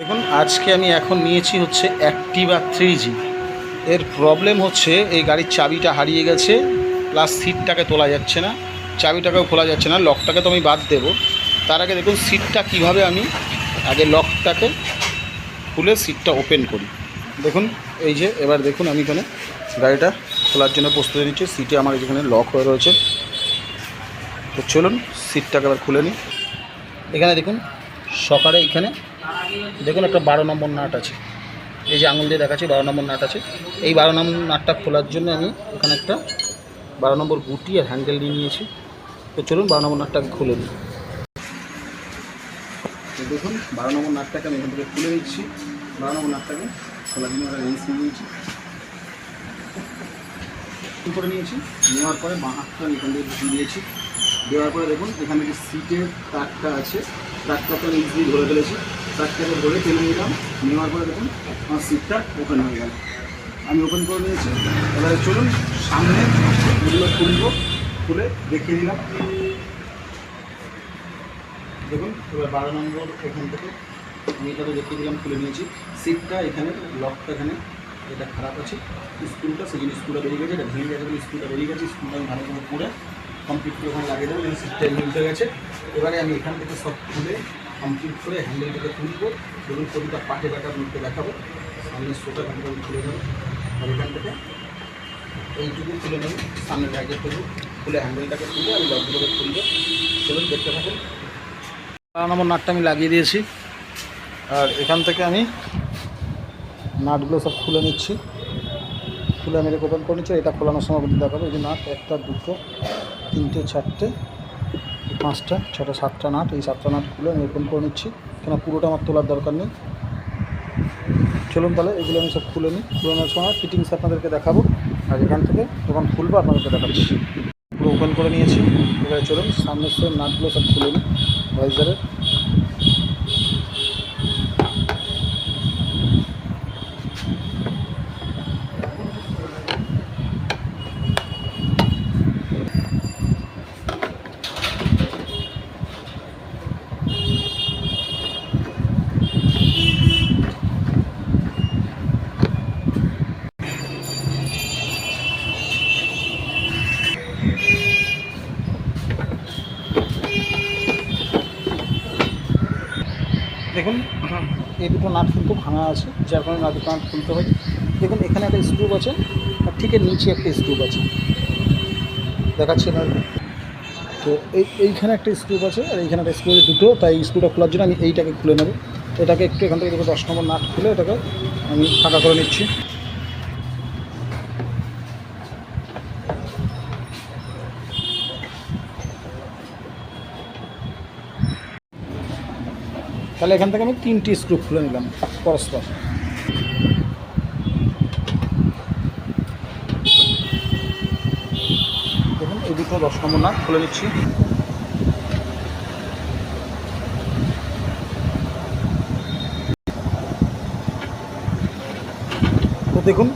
দেখুন, আজকে আমি এখন নিয়েছি হচ্ছে অ্যাক্টিভা থ্রি জি এর প্রবলেম হচ্ছে এই গাড়ির চাবিটা হারিয়ে গেছে প্লাস সিটটাকে তোলা যাচ্ছে না। চাবিটাকেও খোলা যাচ্ছে না লকটাকে তো আমি বাদ দেবো। তার আগে দেখুন সিটটা কীভাবে আমি আগে লকটাকে খুলে সিটটা ওপেন করি। দেখুন, এই যে, এবার দেখুন, আমি এখানে গাড়িটা খোলার জন্য প্রস্তুতি নিচ্ছি। সিটে আমার যেখানে লক হয়ে রয়েছে। তো চলুন সিটটাকে এবার খুলে নিই। এখানে দেখুন, সকালে এখানে দেখুন একটা বারো নম্বর নাট আছে। এই যে আঙুল দিয়ে দেখাচ্ছি, বারো নম্বর নাট আছে। এই বারো নম্বর নাটটা খোলার জন্য আমি এখানে একটা বারো নম্বর গুটি আর হ্যান্ডেল নিয়ে নিয়েছি। তো চলুন বারো নম্বর নাটটাকে খুলে নিই। দেখুন, বারো নম্বর নাটটাকে আমি এখান থেকে খুলে নিচ্ছি। বারো নম্বর নাটটাকে খোলার জন্য একটা রেঞ্জ নিয়ে নিয়েছি। করে নিয়েছি। নেওয়ার পরে বাঁ হাতটা এখান থেকে ঢুকিয়ে দিয়েছি দেওয়ার পরে দেখুন, এখানে যে সিটের তারটা আছে, তারটাকে আমি ইজিলি ধরে ফেলেছি। তারটাকে ধরে টেনে নিলাম নেওয়ার পরে দেখুন, আমার সিটটা ওপেন হয়ে গেল। আমি ওপেন করে নিয়েছি এবারে চলুন, সামনে এগুলো খুলবো, খুলে দেখিয়ে দিলাম। দেখুন, এবার বারো নম্বর এখান থেকে আমি এটাকে দেখিয়ে দিলাম, খুলে নিয়েছি। সিটটা এখানে লকটা এখানে, এটা খারাপ আছে। স্কুলটা সেই জন্য স্ক্রুটা বেরিয়ে গেছে, এটা ভেঙে গেছে স্কুলটা বেরিয়ে গেছে স্কুলটা আমি ভালো করে করে কমপ্লিট করে ওখানে লাগিয়ে দেবো এই সিটটা মিলতে গেছে। এবারে আমি এখান থেকে সব খুলে কমপ্লিট করে হ্যান্ডেলটাকে তুলবো ধরুন প্রতিটা পাটে ব্যাটা মধ্যে দেখাবো। সামনে থেকে আমি খুলে দেবো আর এখান থেকে এইটুকু খুলে নেব। সামনে জায়গা করব খুলে হ্যান্ডেলটাকে তুলে আমি লকগুলোকে খুলবো। চলুন, দেখতে থাকুন। বারো নম্বর নাটটা আমি লাগিয়ে দিয়েছি। আর এখান থেকে আমি নাটগুলো সব খুলে নিচ্ছি। খুলে আমি ওপেন করে নিচ্ছি এটা খোলানোর সময় দেখাবো। এই যে নাট, একটা, দুটো তিনটে, চারটে, পাঁচটা, ছটা, সাতটা নাট, এই সাতটা নাটগুলো আমি ওপেন করে নিচ্ছি। কেন পুরোটা আমার তোলার দরকার নেই। চলুন তাহলে, এগুলো আমি সব খুলে নিই। খুলে নেওয়ার সময় ফিটিংস আপনাদেরকে দেখাবো। আর এখান থেকে যখন খুলবো, আপনাদেরকে দেখাচ্ছি। পুরো ওপেন করে নিয়েছি। এবারে চলুন, সামনের সব নাটগুলো সব খুলে নিই। ভাইজারের দেখুন, এই দুটো নাট কিন্তু ভাঙা আছে, যার কারণে না দুটো নাট খুলতে হয় দেখুন, এখানে একটা স্ক্রুপ আছে, আর ঠিক এর নিচে একটা স্ক্রুপ আছে। দেখাচ্ছি না তো এই, এইখানে একটা স্ক্রুপ আছে, আর এইখানে একটা স্ক্রুপ দুটো, তাই স্ক্রুটা খোলার জন্য আমি এইটাকে খুলে নেব। এটাকে একটু এখান থেকে দেখো দশ নম্বর নাট খুলে এটাকে আমি ফাঁকা করে নিচ্ছি। তাহলে এখান থেকে আমি তিনটি স্ক্রু খুলে নিলাম, পরস্পর। দেখুন দুটো দশ নম্বর নাট খুলে নিচ্ছি। দেখুন,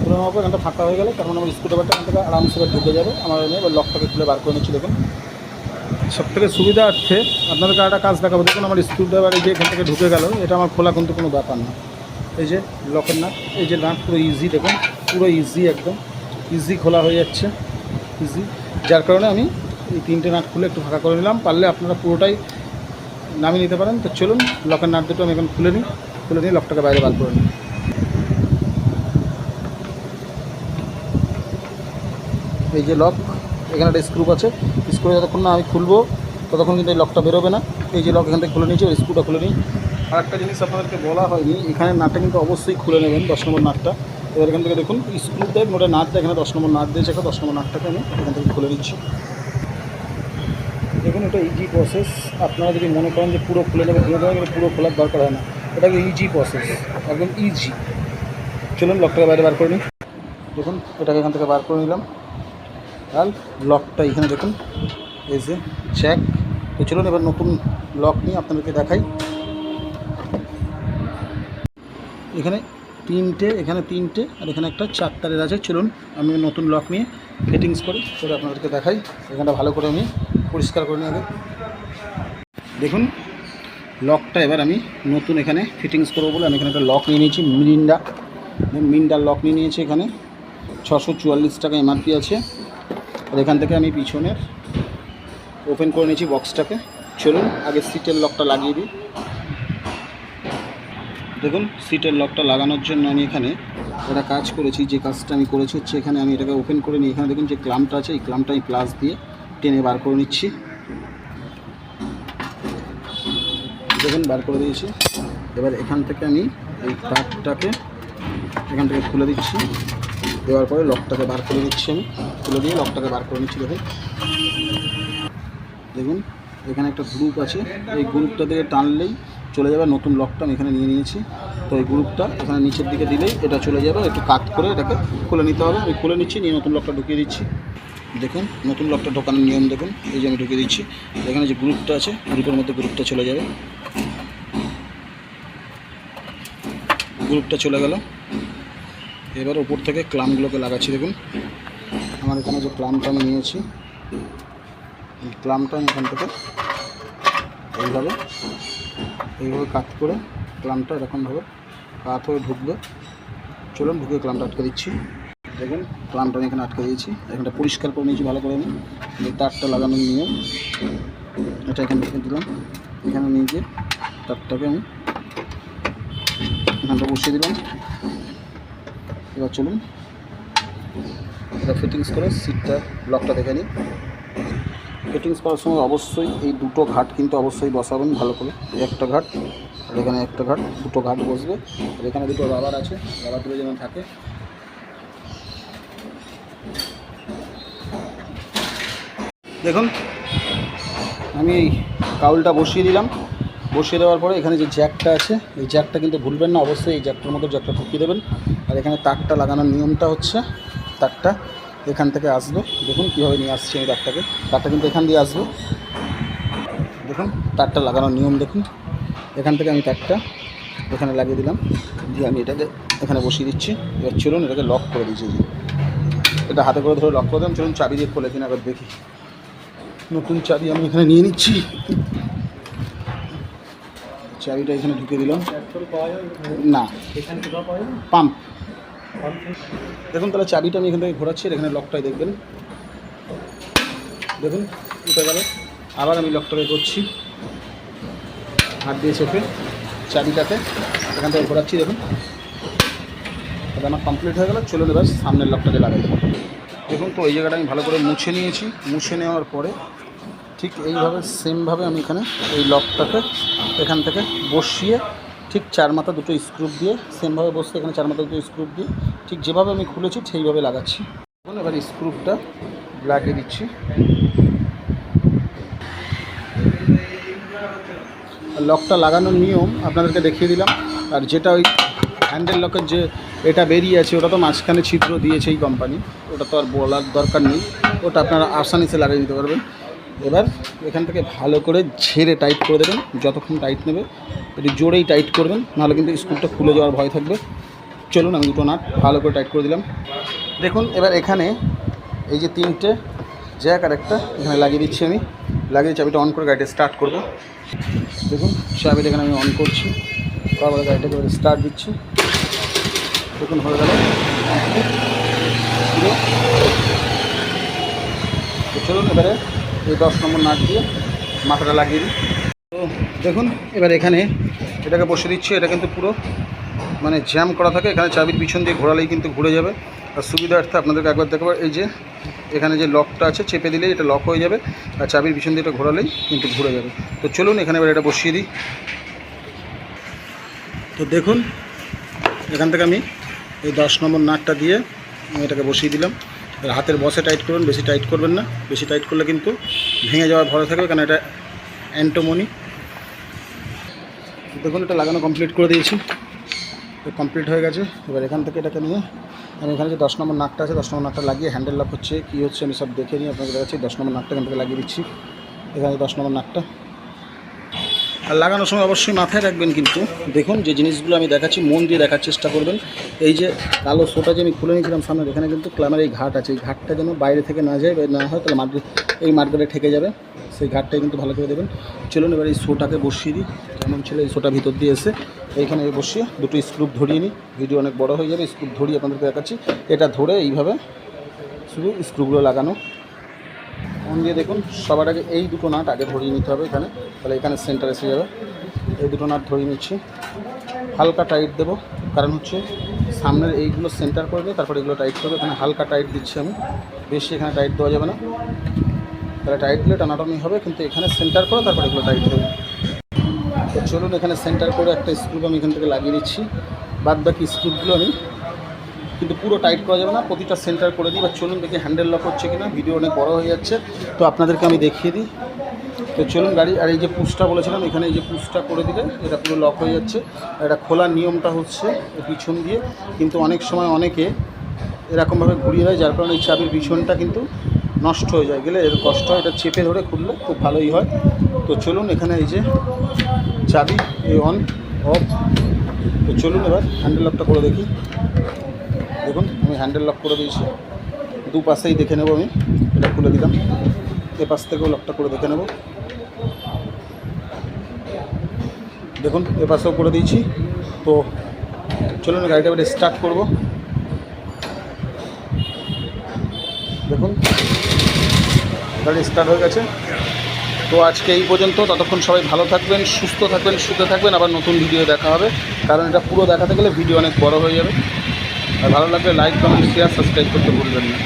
খুলে নেওয়ার পর এখানটা ফাঁকা হয়ে গেল তখন আমার স্ক্রুড্রাইভারটা এখান থেকে আরামসে ঢুকে যাবে, আমার এবার লকটাকে খুলে বার করে নিচ্ছি, দেখুন। সব থেকে সুবিধার্থে আপনাদেরকে একটা কাজ দেখাবো। দেখুন, আমার স্ক্রুড্রাইভার এই যে এখান থেকে ঢুকে গেল, এটা আমার খোলা কিন্তু কোনো ব্যাপার না। এই যে লকের নাট, এই যে নাট, পুরো ইজি দেখুন, পুরো ইজি একদম। ইজি খোলা হয়ে যাচ্ছে ইজি যার কারণে আমি এই তিনটে নাট খুলে একটু ফাঁকা করে নিলাম, পারলে আপনারা পুরোটাই নামিয়ে নিতে পারেন। তো চলুন, লকের নাট দুটো আমি এখন খুলে নিই, খুলে নিয়ে লকটাকে বাইরে বার করে নিই। এই যে লক এখানে একটা স্ক্রুপ আছে। স্ক্রু যতক্ষণ না আমি খুলবো, ততক্ষণ কিন্তু এই লকটা বেরোবে না। এই যে লক এখান থেকে খুলে নিয়েছি ওই স্ক্রুটা খুলে নিই। আর একটা জিনিস আপনাদেরকে বলা হয়নি, এখানে নাটটা কিন্তু অবশ্যই খুলে নেবেন, দশ নম্বর নাটটা। এবার এখান থেকে দেখুন স্ক্রু টাইপ ওটা নাট এখানে দশ নম্বর নাট দিয়েছে দশ নম্বর নাটটাকে আমি এখান থেকে খুলে নিচ্ছি। দেখুন, এটা ইজি প্রসেস আপনারা যদি মনে করেন যে পুরো খুলে নেবে, খুলে দেবেন পুরো খোলার দরকার হয় না। এটা ইজি প্রসেস একদম ইজি চলুন লকটাকে বাইরে বার করে নিই। দেখুন, এটাকে এখান থেকে বার করে নিলাম। আর লকটা এখানে দেখুন। এই যে জ্যাক তো চলুন এবার নতুন লক নিয়ে আপনাদেরকে দেখাই। এখানে তিনটে এখানে তিনটে আর এখানে একটা চারটারের আছে। চলুন আমি নতুন লক নিয়ে ফিটিংস করি চলে আপনাদেরকে দেখাই। এখানটা ভালো করে আমি পরিষ্কার করে আগে দেখুন, লকটা এবার আমি নতুন এখানে ফিটিংস করব বলে আমি এখানে একটা লক নিয়ে নিয়েছি, মিরিন্ডা। মিন্ডার লক নিয়ে নিয়েছি এখানে। ছশো টাকা এমআরপি আছে। আর এখান থেকে আমি পিছনের ওপেন করে নিয়েছি বক্সটাকে চলুন, আগে সিটের লকটা লাগিয়ে দিই। দেখুন সিটের লকটা লাগানোর জন্য আমি এখানে একটা কাজ করেছি। যে কাজটা আমি করেছি হচ্ছে এখানে আমি এটাকে ওপেন করে নিই। এখানে দেখুন যে ক্লামটা আছে, এই ক্লামটা আমি প্লাস দিয়ে টেনে বার করে নিচ্ছি। দেখুন, বার করে দিয়েছি। এবার এখান থেকে আমি এই তারটাকে এখান থেকে খুলে দিচ্ছি। দেওয়ার পরে লকটাকে বার করে দিচ্ছি আমি। খুলে দিয়ে লকটাকে বার করে নিচ্ছি দেখুন। দেখুন, এখানে একটা গ্রুপ আছে। এই গ্রুপটা থেকে টানলেই চলে যাবে। নতুন লকটা আমি এখানে নিয়ে নিয়েছি। তো এই গ্রুপটা এখানে নিচের দিকে দিলেই এটা চলে যাবে। একটু কাট করে এটাকে খুলে নিতে হবে। আমি খুলে নিচ্ছি, নিয়ে নতুন লকটা ঢুকিয়ে দিচ্ছি। দেখুন, নতুন লকটা ঢোকানোর নিয়ম দেখুন। এই যে আমি ঢুকিয়ে দিচ্ছি। এখানে যে গ্রুপটা আছে গ্রুপের মধ্যে গ্রুপটা চলে যাবে। গ্রুপটা চলে গেল। এবার ওপর থেকে ক্লামগুলোকে লাগাচ্ছি, দেখুন। আমার এখানে যে ক্লামটা আমি নিয়েছি, এই ক্লামটা আমি এখান থেকে এইভাবে এইভাবে কাত করে ক্লামটা এরকমভাবে কাত হয়ে ঢুকবে। চলুন ঢুকে ক্লামটা আটকে দিচ্ছি। দেখুন, ক্লামটা আমি এখানে আটকে দিয়েছি। এখানটা পরিষ্কার করে নিয়েছি, ভালো করে আমি। তারটা লাগানো নিয়ে এটা এখানে থেকে দিলাম। এখানে নিয়ে গিয়ে তারটাকে আমি এখানটা বসিয়ে দিলাম। এবার চলুন। এটা ফিটিংস করে সিটটা লকটা দেখে নিই। ফিটিংস করার সময় অবশ্যই এই দুটো ঘাট কিন্তু অবশ্যই বসাবেন ভালো করে। একটা ঘাট, আর এখানে একটা ঘাট, দুটো ঘাট বসবে। আর এখানে দুটো রাবার আছে রাবার দুটো যেন থাকে। দেখুন, আমি এই কাউলটা বসিয়ে দিলাম। বসিয়ে দেওয়ার পরে এখানে যে জ্যাকটা আছে, এই জ্যাকটা কিন্তু ভুলবেন না। অবশ্যই এই জ্যাকটার মতো জ্যাকটা ঢুকিয়ে দেবেন। আর এখানে তারটা লাগানোর নিয়মটা হচ্ছে তারটা এখান থেকে আসবে। দেখুন কীভাবে নিয়ে আসছি আমি তারটাকে তারটা কিন্তু এখান দিয়ে আসবে। দেখুন তারটা লাগানোর নিয়ম দেখুন। এখান থেকে আমি তারটা এখানে লাগিয়ে দিলাম। দিয়ে আমি এটাকে এখানে বসিয়ে দিচ্ছি। এবার চলুন এটাকে লক করে দিচ্ছি। এটা হাতে করে ধরে লক করে দিলাম চলুন চাবি দিয়ে খুলে দিন আবার দেখি। নতুন চাবি আমি এখানে নিয়ে নিচ্ছি। চাবিটা এখানে ঢুকে দিলাম। না, পাম্প। দেখুন তাহলে চাবিটা আমি এখান থেকে ঘোরাচ্ছি এখানে লকটাই দেখবেন। দেখুন, উঠে গেল। আবার আমি লকটাকে করছি। হাত দিয়ে চেপে চাবিটাকে এখান থেকে ঘোরাচ্ছি, দেখুন। তাহলে আমার কমপ্লিট হয়ে গেল, চলুন এবার সামনের লকটাকে লাগাই। দেখুন তো, এই জায়গাটা আমি ভালো করে মুছে নিয়েছি। মুছে নেওয়ার পরে ঠিক এইভাবে সেমভাবে আমি এখানে এই লকটাকে এখান থেকে বসিয়ে ঠিক চার মাথা দুটো স্ক্রুপ দিয়ে সেমভাবে বসে এখানে চার মাথা দুটো স্ক্রুপ দিয়ে ঠিক যেভাবে আমি খুলেছি, সেইভাবে লাগাচ্ছি। এখন এবার স্ক্রুপটা লাগিয়ে দিচ্ছি। লকটা লাগানোর নিয়ম আপনাদেরকে দেখিয়ে দিলাম। আর যেটা ওই হ্যান্ডেল লকের যে এটা বেরিয়ে আছে, ওটা তো মাঝখানে ছিদ্র দিয়েছে এই কোম্পানি ওটা তো আর বলার দরকার নেই। ওটা আপনারা আসানিসে লাগিয়ে দিতে পারবেন। এবার এখান থেকে ভালো করে ঝেড়ে টাইট করে দেবেন। যতক্ষণ টাইট নেবে, একটু জোরেই টাইট করবেন। নাহলে কিন্তু স্ক্রুটা খুলে যাওয়ার ভয় থাকবে। চলুন, আমি দুটো নাট ভালো করে টাইট করে দিলাম। দেখুন, এবার এখানে এই যে তিনটে জ্যাক আর একটা, এখানে লাগিয়ে দিচ্ছি আমি। লাগিয়ে চাবিটা অন করে গাড়িটা স্টার্ট করব। দেখুন, চাবিটা এখানে আমি অন করছি। তারপরে গাড়িটাকে স্টার্ট দিচ্ছি। দেখুন, হয়ে গেল। চলুন, এবারে এই দশ নম্বর নাট দিয়ে মাথাটা লাগিয়ে দিই। তো দেখুন, এবার এখানে এটাকে বসে দিচ্ছি, এটা কিন্তু পুরো মানে জ্যাম করা থাকে, এখানে চাবির পিছন দিয়ে ঘোরালেই কিন্তু ঘুরে যাবে। আর সুবিধার্থে আপনাদেরকে একবার দেখবার এই যে এখানে যে লকটা আছে, চেপে দিলেই এটা লক হয়ে যাবে, আর চাবির পিছন দিয়ে এটা ঘোরালেই কিন্তু ঘুরে যাবে। তো চলুন, এখানে এবার এটা বসিয়ে দিই। তো দেখুন, এখান থেকে আমি এই দশ নম্বর নাটটা দিয়ে আমি এটাকে বসিয়ে দিলাম। এবার হাতের বসে টাইট করবেন বেশি টাইট করবেন না। বেশি টাইট করলে কিন্তু ভেঙে যাওয়ার ভয় থাকবে, কারণ এটা অ্যান্টোমনি দেখুন, এটা লাগানো কমপ্লিট করে দিয়েছি। কমপ্লিট হয়ে গেছে। এবার এখান থেকে এটাকে নিয়ে আমি এখানে যে দশ নম্বর নাকটা আছে, দশ নম্বর নাকটা লাগিয়ে হ্যান্ডেল লক হচ্ছে। কী হচ্ছে আমি সব দেখে নিয়ে আপনাকে দেখাচ্ছি। দশ নম্বর নাকটা এখান থেকে লাগিয়ে দিচ্ছি। এখানে দশ নম্বর নাটটা আর লাগানোর সময় অবশ্যই মাথায় রাখবেন কিন্তু দেখুন যে জিনিসগুলো আমি দেখাচ্ছি, মন দিয়ে দেখার চেষ্টা করবেন। এই যে কালো সোটা যে আমি খুলে নিয়েছিলাম সামনে, এখানে কিন্তু ক্লামের এই ঘাট আছে। এই ঘাটটা যেন বাইরে থেকে না যায় না হয়, তাহলে মার্কেট এই মার্কেটে ঠেকে যাবে। সেই ঘাটটাই কিন্তু ভালো করে দেবেন। চলুন এবার এই সোটাকে বসিয়ে দিই। কেমন ছিল এই সোটা ভিতর দিয়ে এসে। এইখানে বসিয়ে দুটো স্ক্রুপ ধরিয়ে নিই। ভিডিও অনেক বড় হয়ে যাবে, স্ক্রুপ ধরিয়ে আপনাদেরকে দেখাচ্ছি। এটা ধরে এইভাবে শুধু স্ক্রুগুলো লাগানো। মন দিয়ে দেখুন, সবার আগে এই দুটো নাট আগে ধরিয়ে নিতে হবে এখানে। তাহলে এখানে সেন্টার এসে যাবে। এই দুটো নাট ধরিয়ে নিচ্ছি। হালকা টাইট দেবো, কারণ হচ্ছে সামনের এইগুলো সেন্টার করবে তারপর এগুলো টাইট করবে। এখানে হালকা টাইট দিচ্ছি আমি। বেশি এখানে টাইট দেওয়া যাবে না। তাহলে টাইট দিলে টানাটানি হবে, কিন্তু এখানে সেন্টার করে, তারপর এগুলো টাইট দেবে তো চলুন এখানে সেন্টার করে একটা স্ক্রু আমি এখান থেকে লাগিয়ে দিচ্ছি। বাদ বাকি স্ক্রুগুলো আমি কিন্তু পুরো টাইট করা যাবে না, প্রতিটা সেন্টার করে দিই, বা চলুন দেখি হ্যান্ডেল লক হচ্ছে কিনা, ভিডিও অনেক বড় হয়ে যাচ্ছে। তো আপনাদেরকে আমি দেখিয়ে দিই। তো চলুন গাড়ি, আর এই যে পুশটা বলেছিলাম, এখানে এই যে পুশটা করে দিলে এটা পুরো লক হয়ে যাচ্ছে। এটা খোলার নিয়মটা হচ্ছে পিছন দিয়ে, কিন্তু অনেক সময় অনেকে এরকমভাবে ঘুরিয়ে দেয়, যার কারণে এই চাবির পিছনটা কিন্তু নষ্ট হয়ে যায়। গেলে এর কষ্ট এটা চেপে ধরে খুললে খুব ভালোই হয়। তো চলুন এখানে এই যে চাবি এই অন, অফ। তো চলুন এবার হ্যান্ডেল লকটা করে দেখি। দেখুন, আমি হ্যান্ডেল লক করে দিয়েছি। দু পাশেই দেখে নেব আমি, এটা খুলে দিলাম। এ পাশ থেকেও লকটা করে দেখে নেব। দেখুন এ পাশেও করে দিয়েছি। তো চলুন, গাড়িটা এবার স্টার্ট করব। দেখুন, গাড়ি স্টার্ট হয়ে গেছে। তো আজকে এই পর্যন্ত, ততক্ষণ সবাই ভালো থাকবেন, সুস্থ থাকবেন সুখে থাকবেন। আবার নতুন ভিডিও দেখা হবে। কারণ এটা পুরো দেখাতে গেলে ভিডিও অনেক বড় হয়ে যাবে। ভালো লাগলে লাইক কমেন্ট শেয়ার সাবস্ক্রাইব করতে ভুলবেন না।